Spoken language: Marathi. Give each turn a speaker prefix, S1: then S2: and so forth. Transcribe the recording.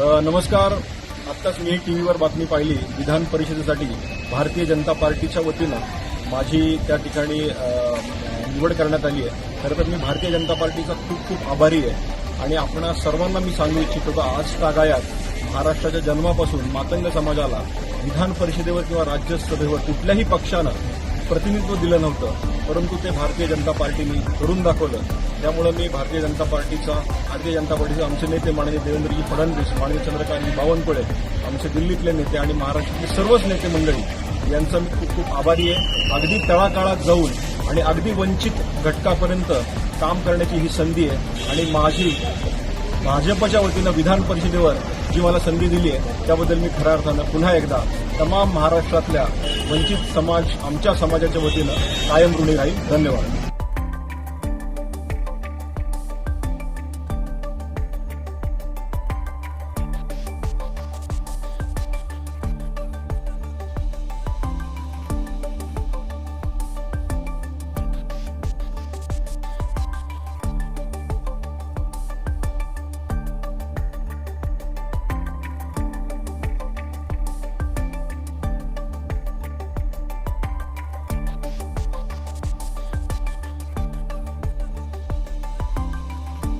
S1: नमस्कार. आत्ताच मी टी व्हीवर बातमी पाहिली. विधान परिषदेसाठी भारतीय जनता पार्टीच्या वतीनं माझी त्या ठिकाणी निवड करण्यात आली आहे. खरं तर मी भारतीय जनता पार्टीचा खूप खूप आभारी आहे. आणि आपणा सर्वांना मी सांगू इच्छितो का आज तागायात महाराष्ट्राच्या जन्मापासून मातंग समाजाला विधान परिषदेवर किंवा राज्यसभेवर कुठल्याही पक्षानं प्रतिनिधित्व दिलं नव्हतं परंतु ते भारतीय जनता पार्टीने करून दाखवलं. त्यामुळे मी भारतीय जनता पार्टीचा भारतीय जनता पार्टीचे आमचे नेते माननीय देवेंद्रजी फडणवीस माननीय चंद्रकांतजी बावनकुळे आमचे दिल्लीतले नेते आणि महाराष्ट्रातले सर्वच नेते मंडळी यांचा मी खूप खूप आभारी आहे. अगदी तळाकाळात जाऊन आणि अगदी वंचित घटकापर्यंत काम करण्याची ही संधी आहे. आणि माझी भाजपच्या वतीनं विधान परिषदेवर जी मला संधी दिली आहे त्याबद्दल मी खऱ्या अर्थानं पुन्हा एकदा तमाम महाराष्ट्रातल्या वंचित समाज आमच्या समाजाच्या वतीनं कायम ऋणी राहील. धन्यवाद.